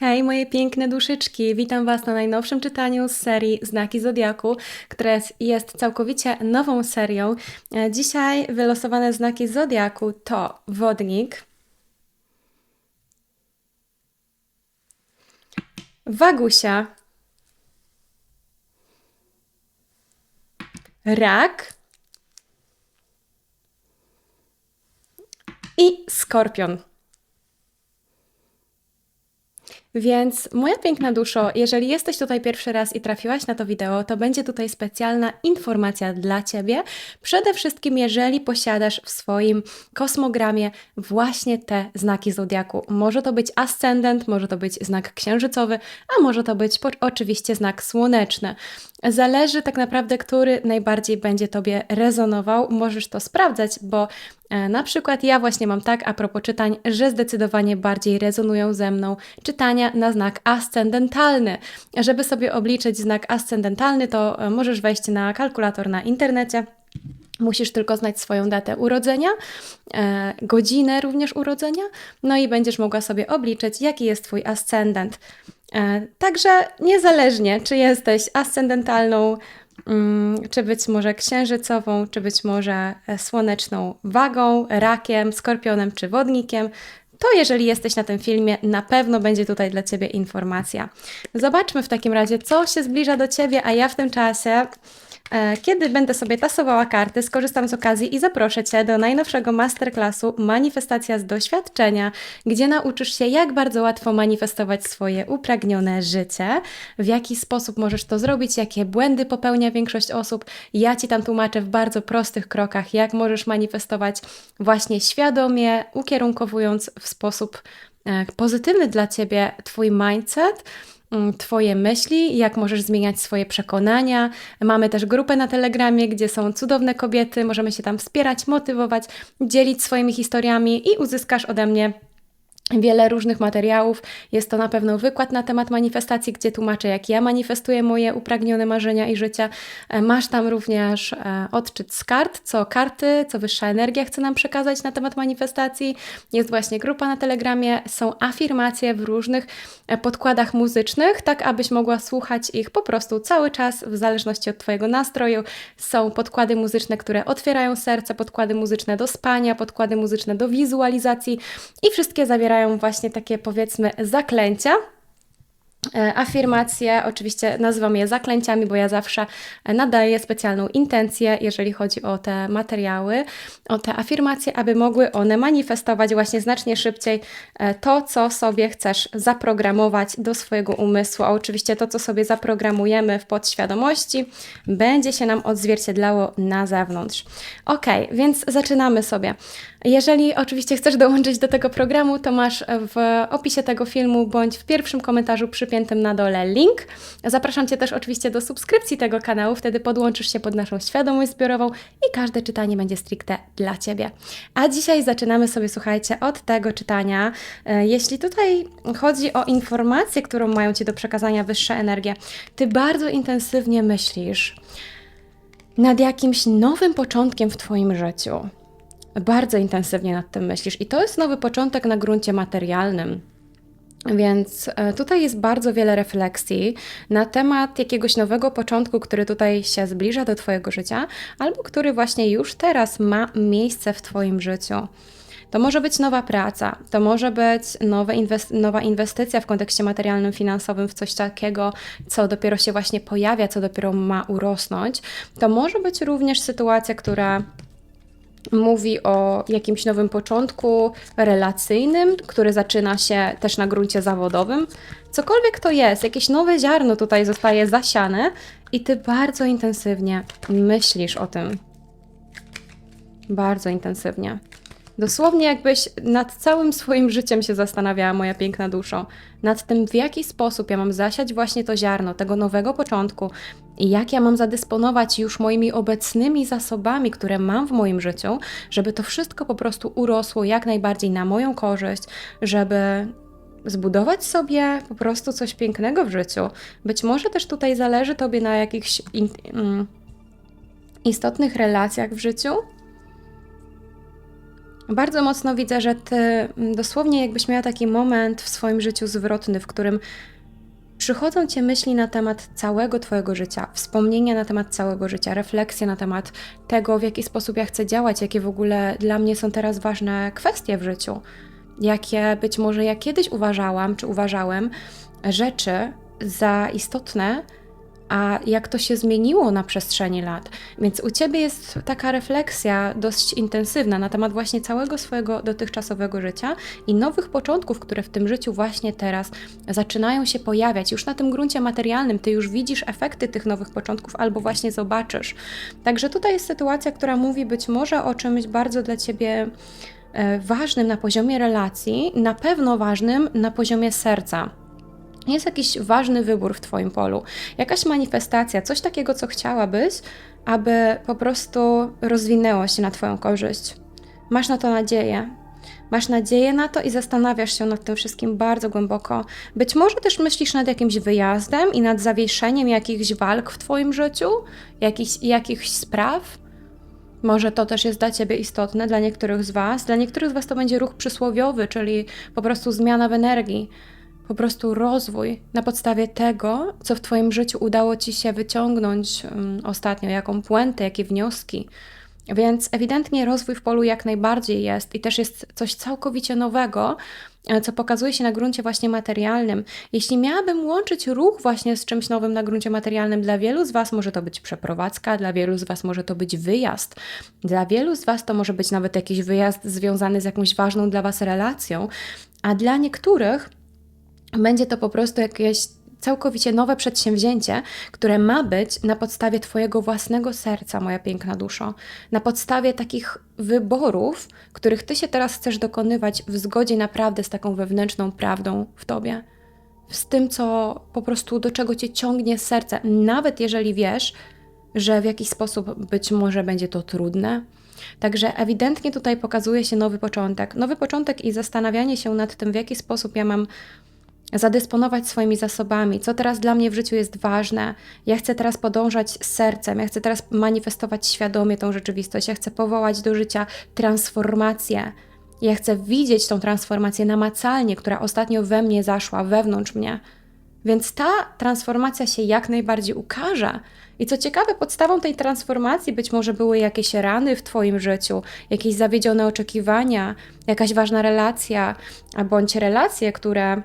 Hej, moje piękne duszyczki! Witam Was na najnowszym czytaniu z serii Znaki Zodiaku, która jest, całkowicie nową serią. E, Dzisiaj wylosowane znaki Zodiaku to Wodnik, Wagusia, Rak i Skorpion. Więc moja piękna duszo, jeżeli jesteś tutaj pierwszy raz i trafiłaś na to wideo, to będzie tutaj specjalna informacja dla Ciebie. Przede wszystkim, jeżeli posiadasz w swoim kosmogramie właśnie te znaki zodiaku. Może to być ascendent, może to być znak księżycowy, a może to być oczywiście znak słoneczny. Zależy tak naprawdę, który najbardziej będzie Tobie rezonował. Możesz to sprawdzać, bo na przykład ja właśnie mam tak a propos czytań, że zdecydowanie bardziej rezonują ze mną czytania na znak ascendentalny. Żeby sobie obliczyć znak ascendentalny, to e, możesz wejść na kalkulator na internecie. Musisz tylko znać swoją datę urodzenia, e, godzinę również urodzenia, no i będziesz mogła sobie obliczyć, jaki jest Twój ascendent. E, także niezależnie, czy jesteś ascendentalną, czy być może księżycową, czy być może e, słoneczną wagą, rakiem, skorpionem czy wodnikiem, to jeżeli jesteś na tym filmie, na pewno będzie tutaj dla Ciebie informacja. Zobaczmy w takim razie, co się zbliża do Ciebie, a ja w tym czasie kiedy będę sobie tasowała karty, skorzystam z okazji i zaproszę Cię do najnowszego masterclassu Manifestacja z doświadczenia, gdzie nauczysz się, jak bardzo łatwo manifestować swoje upragnione życie, w jaki sposób możesz to zrobić, jakie błędy popełnia większość osób. Ja Ci tam tłumaczę w bardzo prostych krokach, jak możesz manifestować właśnie świadomie, ukierunkowując w sposób e, pozytywny dla Ciebie Twój mindset twoje myśli, jak możesz zmieniać swoje przekonania. Mamy też grupę na Telegramie, gdzie są cudowne kobiety, możemy się tam wspierać, motywować, dzielić swoimi historiami i uzyskasz ode mnie wiele różnych materiałów. Jest to na pewno wykład na temat manifestacji, gdzie tłumaczę, jak ja manifestuję moje upragnione marzenia i życie. E, masz tam również e, odczyt z kart, co karty, co wyższa energia chce nam przekazać na temat manifestacji. Jest właśnie grupa na Telegramie, są afirmacje w różnych e, podkładach muzycznych, tak abyś mogła słuchać ich po prostu cały czas, w zależności od Twojego nastroju. Są podkłady muzyczne, które otwierają serce, podkłady muzyczne do spania, podkłady muzyczne do wizualizacji i wszystkie zawierają zawierają właśnie takie powiedzmy zaklęcia, E, afirmacje, oczywiście nazywam je zaklęciami, bo ja zawsze nadaję specjalną intencję, jeżeli chodzi o te materiały, o te afirmacje, aby mogły one manifestować właśnie znacznie szybciej e, to, co sobie chcesz zaprogramować do swojego umysłu. A oczywiście to, co sobie zaprogramujemy w podświadomości, będzie się nam odzwierciedlało na zewnątrz. Ok, więc zaczynamy sobie. Jeżeli oczywiście chcesz dołączyć do tego programu, to masz w opisie tego filmu bądź w pierwszym komentarzu przypiętym na dole link. Zapraszam Cię też oczywiście do subskrypcji tego kanału, wtedy podłączysz się pod naszą świadomość zbiorową i każde czytanie będzie stricte dla Ciebie. A dzisiaj zaczynamy sobie, słuchajcie, od tego czytania. E, jeśli tutaj chodzi o informację, którą mają Ci do przekazania wyższe energie, Ty bardzo intensywnie myślisz nad jakimś nowym początkiem w Twoim życiu bardzo intensywnie nad tym myślisz. I to jest nowy początek na gruncie materialnym. Więc e, tutaj jest bardzo wiele refleksji na temat jakiegoś nowego początku, który tutaj się zbliża do Twojego życia, albo który właśnie już teraz ma miejsce w Twoim życiu. To może być nowa praca, to może być inwest nowa inwestycja w kontekście materialnym, finansowym w coś takiego, co dopiero się właśnie pojawia, co dopiero ma urosnąć. To może być również sytuacja, która mówi o jakimś nowym początku relacyjnym, który zaczyna się też na gruncie zawodowym. Cokolwiek to jest, jakieś nowe ziarno tutaj zostaje zasiane i ty bardzo intensywnie myślisz o tym. Bardzo intensywnie. Dosłownie jakbyś nad całym swoim życiem się zastanawiała, moja piękna duszo, nad tym, w jaki sposób ja mam zasiać właśnie to ziarno tego nowego początku i jak ja mam zadysponować już moimi obecnymi zasobami, które mam w moim życiu, żeby to wszystko po prostu urosło jak najbardziej na moją korzyść, żeby zbudować sobie po prostu coś pięknego w życiu. Być może też tutaj zależy Tobie na jakichś mm, istotnych relacjach w życiu, Bardzo mocno widzę, że ty mm, dosłownie jakbyś miała taki moment w swoim życiu zwrotny, w którym przychodzą cię myśli na temat całego twojego życia, wspomnienia na temat całego życia, refleksje na temat tego, w jaki sposób ja chcę działać, jakie w ogóle dla mnie są teraz ważne kwestie w życiu, jakie być może ja kiedyś uważałam czy uważałem rzeczy za istotne, a jak to się zmieniło na przestrzeni lat. Więc u ciebie jest taka refleksja dość intensywna na temat właśnie całego swojego dotychczasowego życia i nowych początków, które w tym życiu właśnie teraz zaczynają się pojawiać. Już na tym gruncie materialnym ty już widzisz efekty tych nowych początków albo właśnie zobaczysz. Także tutaj jest sytuacja, która mówi być może o czymś bardzo dla ciebie e, ważnym na poziomie relacji, na pewno ważnym na poziomie serca jest jakiś ważny wybór w Twoim polu, jakaś manifestacja, coś takiego, co chciałabyś, aby po prostu rozwinęło się na Twoją korzyść. Masz na to nadzieję. Masz nadzieję na to i zastanawiasz się nad tym wszystkim bardzo głęboko. Być może też myślisz nad jakimś wyjazdem i nad zawieszeniem jakichś walk w Twoim życiu, jakichś, jakichś spraw. Może to też jest dla Ciebie istotne, dla niektórych z Was. Dla niektórych z Was to będzie ruch przysłowiowy, czyli po prostu zmiana w energii po prostu rozwój na podstawie tego, co w Twoim życiu udało Ci się wyciągnąć um, ostatnio, jaką puentę, jakie wnioski. Więc ewidentnie rozwój w polu jak najbardziej jest i też jest coś całkowicie nowego, e, co pokazuje się na gruncie właśnie materialnym. Jeśli miałabym łączyć ruch właśnie z czymś nowym na gruncie materialnym, dla wielu z Was może to być przeprowadzka, dla wielu z Was może to być wyjazd, dla wielu z Was to może być nawet jakiś wyjazd związany z jakąś ważną dla Was relacją, a dla niektórych będzie to po prostu jakieś całkowicie nowe przedsięwzięcie, które ma być na podstawie Twojego własnego serca, moja piękna duszo, na podstawie takich wyborów, których Ty się teraz chcesz dokonywać w zgodzie naprawdę z taką wewnętrzną prawdą w Tobie. Z tym, co po prostu do czego Cię ciągnie serce, nawet jeżeli wiesz, że w jakiś sposób być może będzie to trudne. Także ewidentnie tutaj pokazuje się nowy początek. Nowy początek i zastanawianie się nad tym, w jaki sposób ja mam zadysponować swoimi zasobami, co teraz dla mnie w życiu jest ważne. Ja chcę teraz podążać z sercem, ja chcę teraz manifestować świadomie tą rzeczywistość, ja chcę powołać do życia transformację. Ja chcę widzieć tą transformację namacalnie, która ostatnio we mnie zaszła, wewnątrz mnie. Więc ta transformacja się jak najbardziej ukaże. I co ciekawe, podstawą tej transformacji być może były jakieś rany w Twoim życiu, jakieś zawiedzione oczekiwania, jakaś ważna relacja, bądź relacje, które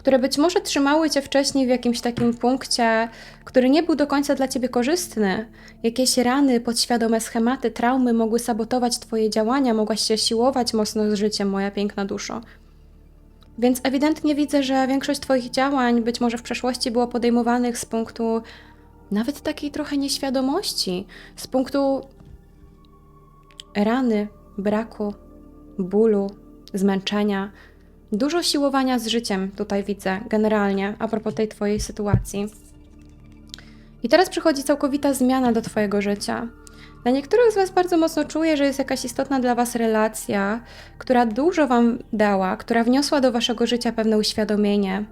które być może trzymały cię wcześniej w jakimś takim punkcie, który nie był do końca dla ciebie korzystny. Jakieś rany, podświadome schematy, traumy mogły sabotować twoje działania, mogłaś się siłować mocno z życiem, moja piękna duszo. Więc ewidentnie widzę, że większość Twoich działań być może w przeszłości było podejmowanych z punktu nawet takiej trochę nieświadomości, z punktu rany, braku, bólu, zmęczenia, Dużo siłowania z życiem tutaj widzę, generalnie, a propos tej Twojej sytuacji. I teraz przychodzi całkowita zmiana do Twojego życia. Dla niektórych z Was bardzo mocno czuję, że jest jakaś istotna dla Was relacja, która dużo Wam dała, która wniosła do Waszego życia pewne uświadomienie,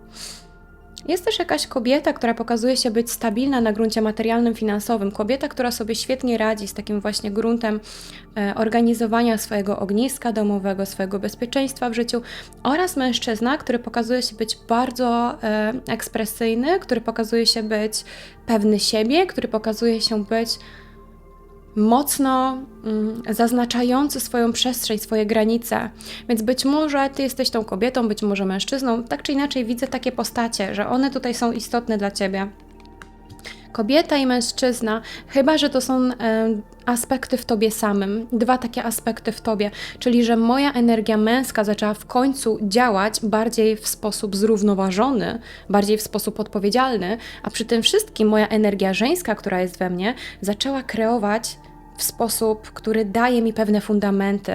jest też jakaś kobieta, która pokazuje się być stabilna na gruncie materialnym, finansowym. Kobieta, która sobie świetnie radzi z takim właśnie gruntem e, organizowania swojego ogniska domowego, swojego bezpieczeństwa w życiu, oraz mężczyzna, który pokazuje się być bardzo e, ekspresyjny, który pokazuje się być pewny siebie, który pokazuje się być mocno mm, zaznaczający swoją przestrzeń, swoje granice. Więc być może ty jesteś tą kobietą, być może mężczyzną, tak czy inaczej widzę takie postacie, że one tutaj są istotne dla ciebie. Kobieta i mężczyzna, chyba że to są aspekty w tobie samym, dwa takie aspekty w tobie, czyli że moja energia męska zaczęła w końcu działać bardziej w sposób zrównoważony, bardziej w sposób odpowiedzialny, a przy tym wszystkim moja energia żeńska, która jest we mnie, zaczęła kreować w sposób, który daje mi pewne fundamenty.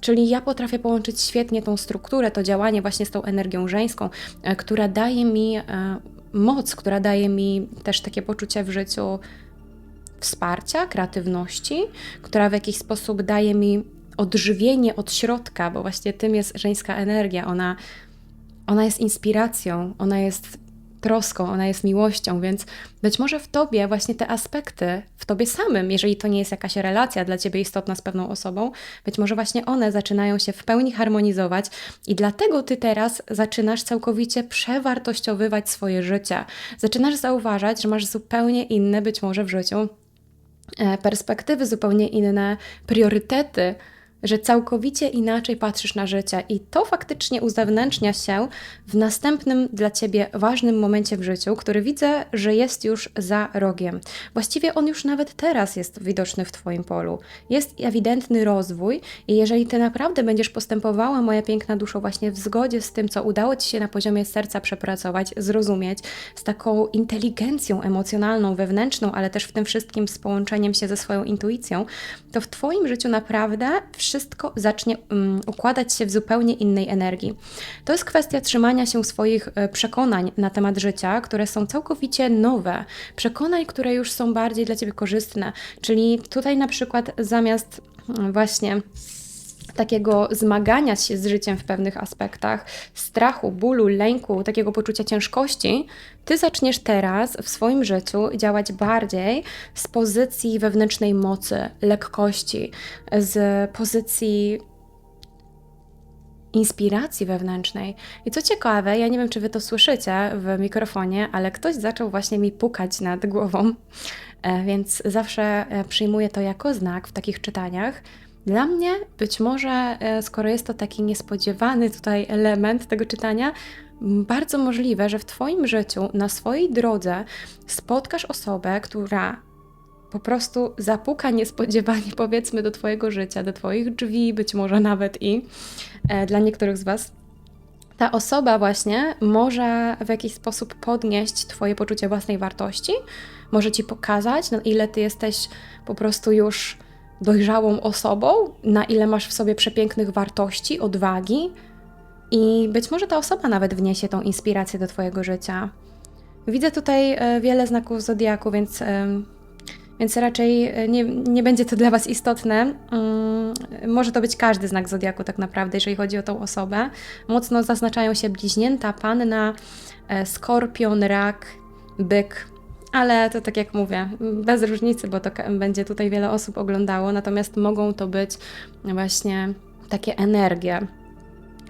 Czyli ja potrafię połączyć świetnie tą strukturę, to działanie właśnie z tą energią żeńską, e, która daje mi e, moc, która daje mi też takie poczucie w życiu wsparcia, kreatywności, która w jakiś sposób daje mi odżywienie od środka, bo właśnie tym jest żeńska energia. Ona, ona jest inspiracją, ona jest troską, ona jest miłością, więc być może w tobie właśnie te aspekty, w tobie samym, jeżeli to nie jest jakaś relacja dla ciebie istotna z pewną osobą, być może właśnie one zaczynają się w pełni harmonizować i dlatego ty teraz zaczynasz całkowicie przewartościowywać swoje życie. Zaczynasz zauważać, że masz zupełnie inne być może w życiu e, perspektywy, zupełnie inne priorytety że całkowicie inaczej patrzysz na życie i to faktycznie uzewnętrznia się w następnym dla ciebie ważnym momencie w życiu, który widzę, że jest już za rogiem. Właściwie on już nawet teraz jest widoczny w twoim polu. Jest ewidentny rozwój i jeżeli ty naprawdę będziesz postępowała, moja piękna duszo, właśnie w zgodzie z tym, co udało ci się na poziomie serca przepracować, zrozumieć, z taką inteligencją emocjonalną, wewnętrzną, ale też w tym wszystkim z połączeniem się ze swoją intuicją, to w twoim życiu naprawdę wszystko zacznie um, układać się w zupełnie innej energii. To jest kwestia trzymania się swoich e, przekonań na temat życia, które są całkowicie nowe, przekonań, które już są bardziej dla ciebie korzystne. Czyli tutaj na przykład zamiast mm, właśnie takiego zmagania się z życiem w pewnych aspektach, strachu, bólu, lęku, takiego poczucia ciężkości, ty zaczniesz teraz w swoim życiu działać bardziej z pozycji wewnętrznej mocy, lekkości, z pozycji inspiracji wewnętrznej. I co ciekawe, ja nie wiem, czy wy to słyszycie w mikrofonie, ale ktoś zaczął właśnie mi pukać nad głową, e, więc zawsze e, przyjmuję to jako znak w takich czytaniach dla mnie być może, e, skoro jest to taki niespodziewany tutaj element tego czytania, bardzo możliwe, że w Twoim życiu, na swojej drodze spotkasz osobę, która po prostu zapuka niespodziewanie, powiedzmy, do Twojego życia, do Twoich drzwi, być może nawet i e, dla niektórych z Was. Ta osoba właśnie może w jakiś sposób podnieść Twoje poczucie własnej wartości, może Ci pokazać, na ile Ty jesteś po prostu już dojrzałą osobą, na ile masz w sobie przepięknych wartości, odwagi i być może ta osoba nawet wniesie tą inspirację do Twojego życia. Widzę tutaj e, wiele znaków zodiaku, więc, więc raczej e, nie, nie będzie to dla Was istotne. Mm, może to być każdy znak zodiaku, tak naprawdę, jeżeli chodzi o tą osobę. Mocno zaznaczają się bliźnięta, panna, e, skorpion, rak, byk, ale to tak jak mówię, bez różnicy, bo to będzie tutaj wiele osób oglądało, natomiast mogą to być właśnie takie energie.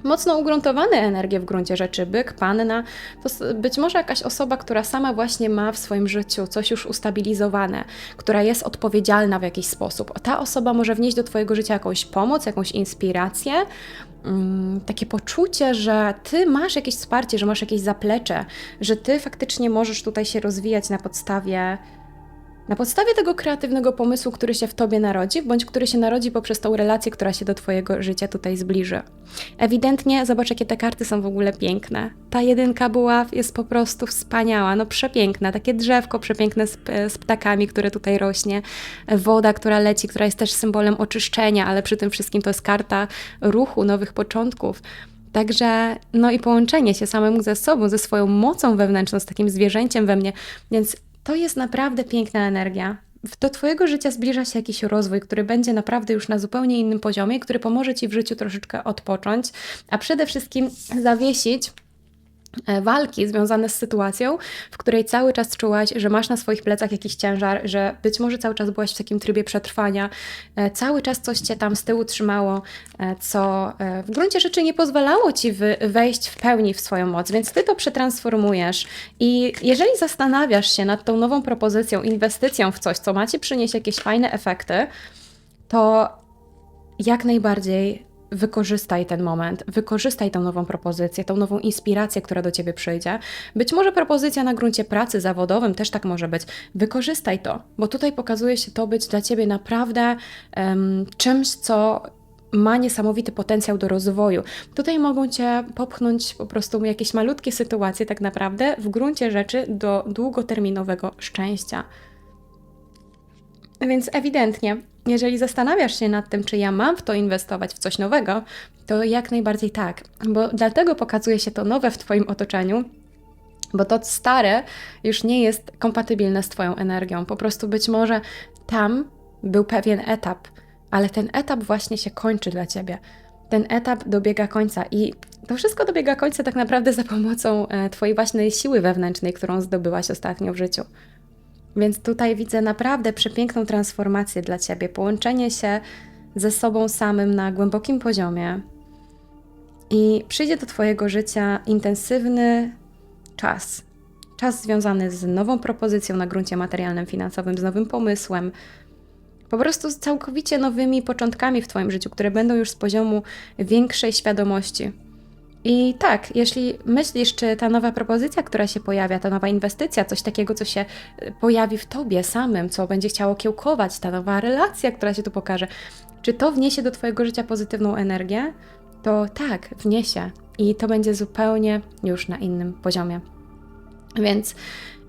Mocno ugruntowane energie w gruncie rzeczy, byk, panna, to być może jakaś osoba, która sama właśnie ma w swoim życiu coś już ustabilizowane, która jest odpowiedzialna w jakiś sposób. Ta osoba może wnieść do Twojego życia jakąś pomoc, jakąś inspirację, Mm, takie poczucie, że ty masz jakieś wsparcie, że masz jakieś zaplecze, że ty faktycznie możesz tutaj się rozwijać na podstawie na podstawie tego kreatywnego pomysłu, który się w tobie narodzi, bądź który się narodzi poprzez tą relację, która się do twojego życia tutaj zbliży. Ewidentnie, zobacz, jakie te karty są w ogóle piękne. Ta jedynka była, jest po prostu wspaniała, no przepiękna. Takie drzewko przepiękne z, z ptakami, które tutaj rośnie. Woda, która leci, która jest też symbolem oczyszczenia, ale przy tym wszystkim to jest karta ruchu, nowych początków. Także, no i połączenie się samemu ze sobą, ze swoją mocą wewnętrzną, z takim zwierzęciem we mnie. Więc to jest naprawdę piękna energia. Do Twojego życia zbliża się jakiś rozwój, który będzie naprawdę już na zupełnie innym poziomie, który pomoże Ci w życiu troszeczkę odpocząć, a przede wszystkim zawiesić walki związane z sytuacją, w której cały czas czułaś, że masz na swoich plecach jakiś ciężar, że być może cały czas byłaś w takim trybie przetrwania, e, cały czas coś cię tam z tyłu trzymało, e, co w gruncie rzeczy nie pozwalało ci wejść w pełni w swoją moc, więc ty to przetransformujesz. I jeżeli zastanawiasz się nad tą nową propozycją, inwestycją w coś, co ma ci przynieść jakieś fajne efekty, to jak najbardziej wykorzystaj ten moment, wykorzystaj tą nową propozycję, tą nową inspirację, która do ciebie przyjdzie. Być może propozycja na gruncie pracy zawodowym też tak może być. Wykorzystaj to, bo tutaj pokazuje się to być dla ciebie naprawdę um, czymś, co ma niesamowity potencjał do rozwoju. Tutaj mogą cię popchnąć po prostu jakieś malutkie sytuacje, tak naprawdę, w gruncie rzeczy do długoterminowego szczęścia. Więc ewidentnie jeżeli zastanawiasz się nad tym, czy ja mam w to inwestować w coś nowego, to jak najbardziej tak, bo dlatego pokazuje się to nowe w Twoim otoczeniu, bo to stare już nie jest kompatybilne z Twoją energią. Po prostu być może tam był pewien etap, ale ten etap właśnie się kończy dla Ciebie. ten etap dobiega końca i to wszystko dobiega końca tak naprawdę za pomocą e, Twojej własnej siły wewnętrznej, którą zdobyłaś ostatnio w życiu. Więc tutaj widzę naprawdę przepiękną transformację dla Ciebie, połączenie się ze sobą samym na głębokim poziomie. I przyjdzie do Twojego życia intensywny czas. Czas związany z nową propozycją na gruncie materialnym, finansowym, z nowym pomysłem, po prostu z całkowicie nowymi początkami w Twoim życiu, które będą już z poziomu większej świadomości. I tak, jeśli myślisz, czy ta nowa propozycja, która się pojawia, ta nowa inwestycja, coś takiego, co się y, pojawi w tobie samym, co będzie chciało kiełkować, ta nowa relacja, która się tu pokaże, czy to wniesie do Twojego życia pozytywną energię, to tak, wniesie. I to będzie zupełnie już na innym poziomie. Więc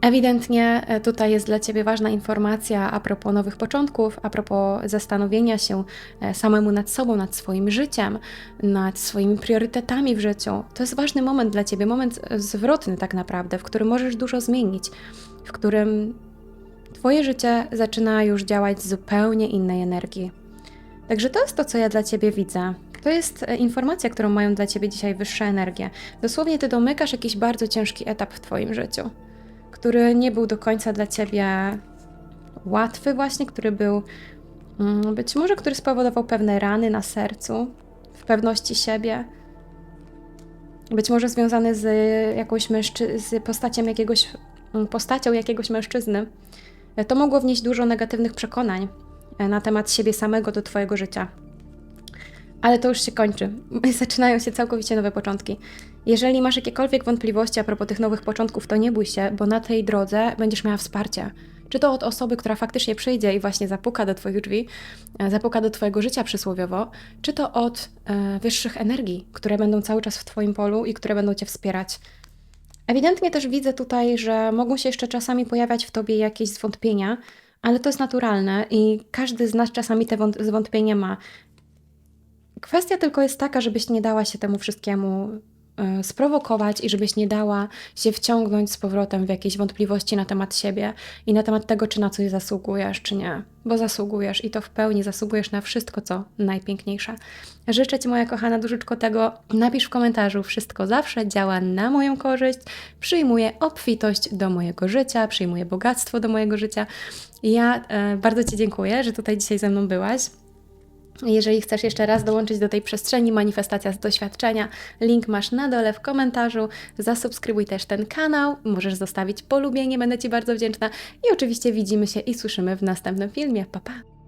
Ewidentnie e, tutaj jest dla Ciebie ważna informacja a propos nowych początków, a propos zastanowienia się e, samemu nad sobą, nad swoim życiem, nad swoimi priorytetami w życiu. To jest ważny moment dla Ciebie, moment e, zwrotny tak naprawdę, w którym możesz dużo zmienić, w którym Twoje życie zaczyna już działać z zupełnie innej energii. Także to jest to, co ja dla Ciebie widzę. To jest informacja, którą mają dla Ciebie dzisiaj wyższe energie. Dosłownie Ty domykasz jakiś bardzo ciężki etap w Twoim życiu który nie był do końca dla ciebie łatwy, właśnie, który był mm, być może, który spowodował pewne rany na sercu, w pewności siebie. Być może związany z jakąś mężczy- z postacią jakiegoś, mm, postacią jakiegoś mężczyzny. To mogło wnieść dużo negatywnych przekonań e, na temat siebie samego do Twojego życia. Ale to już się kończy. Zaczynają się całkowicie nowe początki. Jeżeli masz jakiekolwiek wątpliwości a propos tych nowych początków, to nie bój się, bo na tej drodze będziesz miała wsparcie. Czy to od osoby, która faktycznie przyjdzie i właśnie zapuka do Twoich drzwi, e, zapuka do Twojego życia przysłowiowo, czy to od e, wyższych energii, które będą cały czas w Twoim polu i które będą Cię wspierać. Ewidentnie też widzę tutaj, że mogą się jeszcze czasami pojawiać w Tobie jakieś zwątpienia, ale to jest naturalne i każdy z nas czasami te zwątpienia ma. Kwestia tylko jest taka, żebyś nie dała się temu wszystkiemu e, sprowokować i żebyś nie dała się wciągnąć z powrotem w jakieś wątpliwości na temat siebie i na temat tego, czy na coś zasługujesz, czy nie. Bo zasługujesz i to w pełni zasługujesz na wszystko, co najpiękniejsze. Życzę Ci, moja kochana duszyczko, tego. Napisz w komentarzu, wszystko zawsze działa na moją korzyść. Przyjmuję obfitość do mojego życia, przyjmuję bogactwo do mojego życia. Ja e, bardzo Ci dziękuję, że tutaj dzisiaj ze mną byłaś. Jeżeli chcesz jeszcze raz dołączyć do tej przestrzeni manifestacja z doświadczenia, link masz na dole w komentarzu. Zasubskrybuj też ten kanał, możesz zostawić polubienie, będę Ci bardzo wdzięczna. I oczywiście widzimy się i słyszymy w następnym filmie. Pa, pa!